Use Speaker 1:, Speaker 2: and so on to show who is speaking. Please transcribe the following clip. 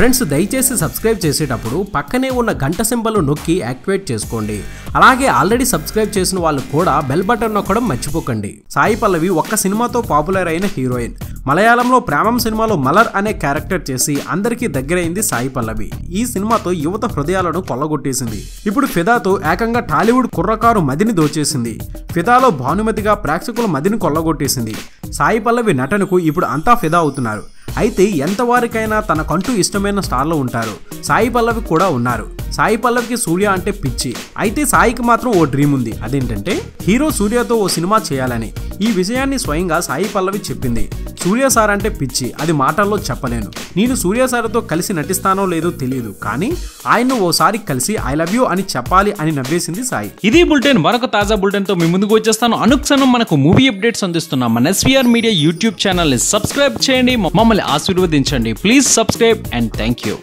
Speaker 1: Friends దయచేసి subscribe చేసేటప్పుడు పక్కనే ఉన్న గంట సింబల్ నొక్కి యాక్టివేట్ చేసుకోండి. అలాగే ఆల్రెడీ సబ్స్క్రైబ్ చేసిన వాళ్ళు కూడా బెల్ బటన్ నొక్కడం మర్చిపోకండి. సాయి పల్లవి ఒక్క సినిమాతో పాపులర్ అయిన హీరోయిన్. మలయాళంలో ప్రేమం సినిమాలో మలర్ అనే క్యారెక్టర్ చేసి అందరికీ దగ్గరైంది సాయి పల్లవి. ఈ సినిమాతో యువత హృదయాలను కొల్లగొట్టేసింది. ఇప్పుడు ఫిదాతో ఏకంగా టాలీవుడ్ కుర్రకారు మదిని దోచేసింది. ఫిదాలో భానుమతిగా ప్రేక్షకుల మదిని కొల్లగొట్టేసింది. సాయి పల్లవి నటనకు ఇప్పుడు అంతా ఫిదా అవుతున్నారు. అయితే ఎంతవారికైనా తనకంటూ ఇష్టమైన స్టార్లు ఉంటారు. సాయి పల్లవి కూడా ఉన్నారు. సాయి పల్లవికి సూర్య అంటే పిచ్చి. అయితే సాయికి మాత్రం ఓ డ్రీమ్ ఉంది. అదేంటంటే హీరో సూర్యతో ఓ సినిమా చేయాలని. ఈ విషయాన్ని స్వయంగా సాయి పల్లవి చెప్పింది. సూర్య సార్ అంటే పిచ్చి అది మాటల్లో చెప్పలేను. నేను సూర్య సార్తో కలిసి నటిస్తానో లేదో తెలియదు కానీ ఆయన్ను ఓసారి కలిసి ఐ లవ్ యూ అని చెప్పాలి అని నవ్వేసింది సాయి.
Speaker 2: ఇది బులెటిన్ మరొక తాజా బులెటిన్తో మీ ముందుకు వచ్చేస్తాను. అనుక్షణం మనకు మూవీ అప్డేట్స్ అందిస్తున్నాం. మన ఎస్వీఆర్ మీడియా యూట్యూబ్ ఛానల్ని సబ్స్క్రైబ్ చేయండి మమ్మల్ని ఆశీర్వదించండి. Please subscribe and thank you